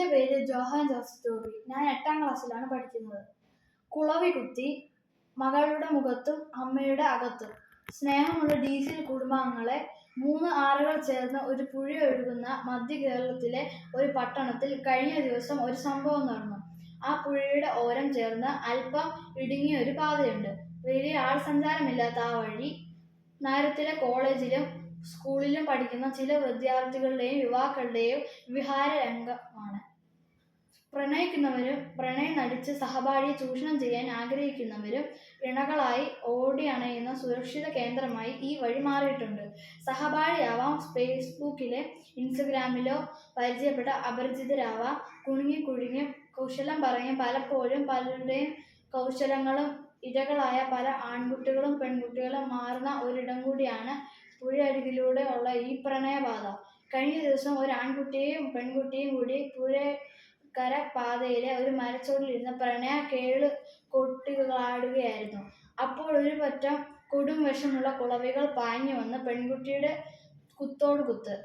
എന്റെ പേര് Johan Joseph Joby. ഞാൻ എട്ടാം ക്ലാസ്സിലാണ് പഠിക്കുന്നത്. കുളവി കുത്തി മകളുടെ മുഖത്തും അമ്മയുടെ അകത്തും. സ്നേഹമുള്ള ഡീസിൽ കുടുംബാംഗങ്ങളെ മൂന്ന് ആറുകൾ ചേർന്ന് ഒരു പുഴ ഒഴുകുന്ന മധ്യ കേരളത്തിലെ ഒരു പട്ടണത്തിൽ കഴിഞ്ഞ ദിവസം ഒരു സംഭവം നടന്നു. ആ പുഴയുടെ ഓരം ചേർന്ന് അല്പം ഇടുങ്ങിയ ഒരു പാതയുണ്ട്. വലിയ ആൾ സഞ്ചാരമില്ലാത്ത ആ വഴി നഗരത്തിലെ കോളേജിലും സ്കൂളിലും പഠിക്കുന്ന ചില വിദ്യാർത്ഥികളുടെയും യുവാക്കളുടെയും വിഹാര രംഗമാണ് പ്രണയിക്കുന്നവരും പ്രണയം നടിച്ച് സഹപാഠിയെ ചൂഷണം ചെയ്യാൻ ആഗ്രഹിക്കുന്നവരും ഇണകളായി ഓടി അണയുന്ന സുരക്ഷിത കേന്ദ്രമായി ഈ വഴി മാറിയിട്ടുണ്ട്. സഹപാഠിയാവാം ഫേസ്ബുക്കിലെ ഇൻസ്റ്റഗ്രാമിലോ പരിചയപ്പെട്ട അപരിചിതരാവാം. കുണുങ്ങി കുഴുങ്ങി കൗശലം പറയും. പലപ്പോഴും പലരുടെയും കൗശലങ്ങളും ഇരകളായ പല ആൺകുട്ടികളും പെൺകുട്ടികളും മാറുന്ന ഒരിടം കൂടിയാണ് പുഴയരികിലൂടെ ഉള്ള ഈ പ്രണയബാധ. കഴിഞ്ഞ ദിവസം ഒരു ആൺകുട്ടിയെയും പെൺകുട്ടിയും കൂടി പുഴക്കര പാതയിലെ ഒരു മരച്ചോട്ടിലിരുന്ന് പ്രണയ കേൾ കൊട്ടികളാടുകയായിരുന്നു. അപ്പോൾ ഒരു പറ്റം കൊടും വിഷമുള്ള കുളവികൾ പാഞ്ഞു വന്ന് പെൺകുട്ടിയുടെ കുത്തോട് കുത്ത്.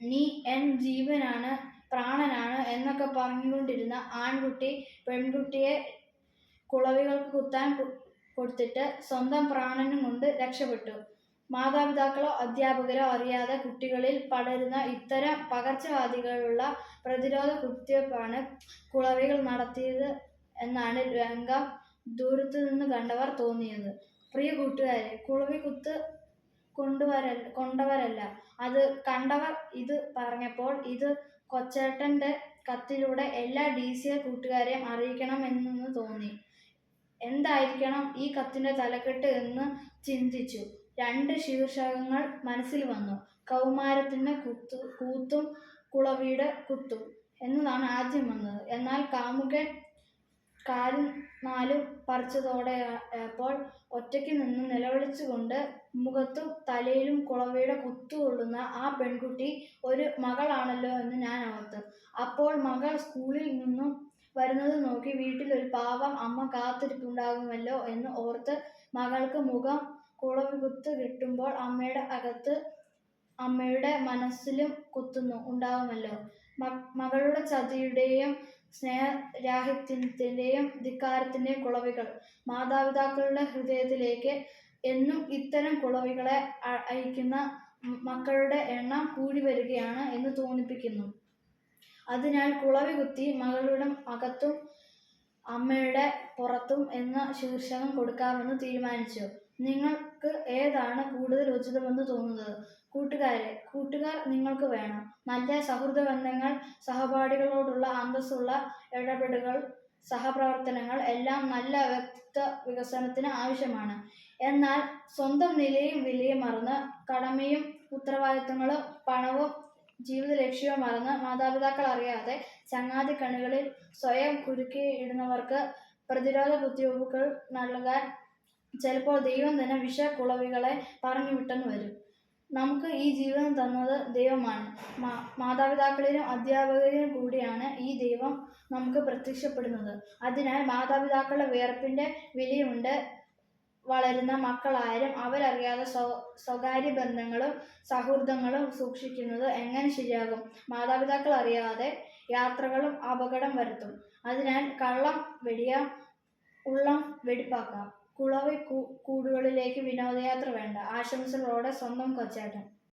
നീ എൻ ജീവനാണ് പ്രാണനാണ് എന്നൊക്കെ പറഞ്ഞുകൊണ്ടിരുന്ന ആൺകുട്ടി പെൺകുട്ടിയെ കുളവികൾക്ക് കുത്താൻ കൊടുത്തിട്ട് സ്വന്തം പ്രാണനും കൊണ്ട് രക്ഷപ്പെട്ടു. മാതാപിതാക്കളോ അധ്യാപകരോ അറിയാതെ കുട്ടികളിൽ പടരുന്ന ഇത്തരം പകർച്ചവ്യാധികളുള്ള പ്രതിരോധ കുത്തിവയ്പ്പാണ് കുളവികൾ നടത്തിയത് എന്നാണ് രംഗം ദൂരത്തു നിന്ന് കണ്ടവർ തോന്നിയത്. പ്രിയ കൂട്ടുകാരെ കുളവി കൊണ്ടുവര കൊണ്ടുവരല്ല. അത് കണ്ടവർ ഇത് പറഞ്ഞപ്പോൾ ഇത് കൊച്ചേട്ടന്റെ കത്തിലൂടെ എല്ലാ ഡി സി എ കൂട്ടുകാരെയും അറിയിക്കണം എന്ന് തോന്നി. എന്തായിരിക്കണം ഈ കത്തിന്റെ തലക്കെട്ട് എന്ന് ചിന്തിച്ചു. രണ്ട് ശീർഷകങ്ങൾ മനസ്സിൽ വന്നു. കൗമാരത്തിന്റെ കുത്തു കൂത്തും കുളവിയുടെ കുത്തും എന്നതാണ് ആദ്യം വന്നത്. എന്നാൽ കാമുകൻ കാലും നാലും പറിച്ചതോടെ അപ്പോൾ ഒറ്റയ്ക്ക് നിന്ന് നിലവിളിച്ചുകൊണ്ട് മുഖത്തും തലയിലും കുളവയുടെ കുത്തുകൊള്ളുന്ന ആ പെൺകുട്ടി ഒരു മകളാണല്ലോ എന്ന് ഞാൻ ഓർത്തു അപ്പോൾ മകൾ സ്കൂളിൽ നിന്നും വരുന്നത് നോക്കി വീട്ടിൽ ഒരു പാവം അമ്മ കാത്തിരിപ്പുണ്ടാകുമല്ലോ എന്ന് ഓർത്ത് മകൾക്ക് മുഖം കുളവി കുത്ത് കിട്ടുമ്പോൾ അമ്മയുടെ അകത്ത് അമ്മയുടെ മനസ്സിലും കുത്തുന്നു ഉണ്ടാവുമല്ലോ. മകളുടെ ചതിയുടെയും സ്നേഹരാഹിത്യത്തിന്റെയും ധിക്കാരത്തിന്റെയും കുളവികൾ. മാതാപിതാക്കളുടെ ഹൃദയത്തിലേക്ക് എന്നും ഇത്തരം കുളവികളെ അയക്കുന്ന മക്കളുടെ എണ്ണം കൂടി വരികയാണ് എന്ന് തോന്നിപ്പിക്കുന്നു. അതിനാൽ കുളവി കുത്തി മകളുടെ അകത്തും അമ്മയുടെ പുറത്തും എന്ന ശീർഷകം കൊടുക്കാമെന്ന് തീരുമാനിച്ചു. നിങ്ങൾക്ക് ഏതാണ് കൂടുതൽ ഉചിതമെന്ന് തോന്നുന്നത്? കൂട്ടുകാരെ കൂട്ടുകാർ നിങ്ങൾക്ക് വേണം. നല്ല സൗഹൃദ ബന്ധങ്ങൾ സഹപാഠികളോടുള്ള അന്തസ്സുള്ള ഇടപെടലുകൾ സഹപ്രവർത്തനങ്ങൾ എല്ലാം നല്ല വ്യക്തിത്വ വികസനത്തിന് ആവശ്യമാണ്. എന്നാൽ സ്വന്തം നിലയും വിലയും മറന്ന് കടമയും ഉത്തരവാദിത്തങ്ങളും പണവും ജീവിത ലക്ഷ്യവും മറന്ന് മാതാപിതാക്കൾ അറിയാതെ ചങ്ങാതി കണികളിൽ സ്വയം കുരുക്കി ഇടുന്നവർക്ക് പ്രതിരോധ കുത്തിവയ്പ്പുകൾ നൽകാൻ ചിലപ്പോൾ ദൈവം തന്നെ വിഷക്കുളവികളെ പറഞ്ഞു വിട്ടെന്ന് വരും. നമുക്ക് ഈ ജീവിതം തന്നത് ദൈവമാണ്. മാതാപിതാക്കളിലും അധ്യാപകരിലും കൂടിയാണ് ഈ ദൈവം നമുക്ക് പ്രത്യക്ഷപ്പെടുന്നത്. അതിനാൽ മാതാപിതാക്കളുടെ വിയർപ്പിന്റെ വിലയുണ്ട്. വളരുന്ന മക്കളാരും അവരറിയാതെ സ്വ സ്വകാര്യ ബന്ധങ്ങളും സൗഹൃദങ്ങളും സൂക്ഷിക്കുന്നത് എങ്ങനെ ശരിയാകും? മാതാപിതാക്കൾ അറിയാതെ യാത്രകളും അപകടം വരുത്തും. അതിനാൽ കള്ളം വെടിയാം ഉള്ളം വെടിപ്പാക്കാം. കുളവി കൂടുകളിലേക്ക് വിനോദയാത്ര വേണ്ട. ആശംസകളോടെ സ്വന്തം കൊച്ചേട്ടൻ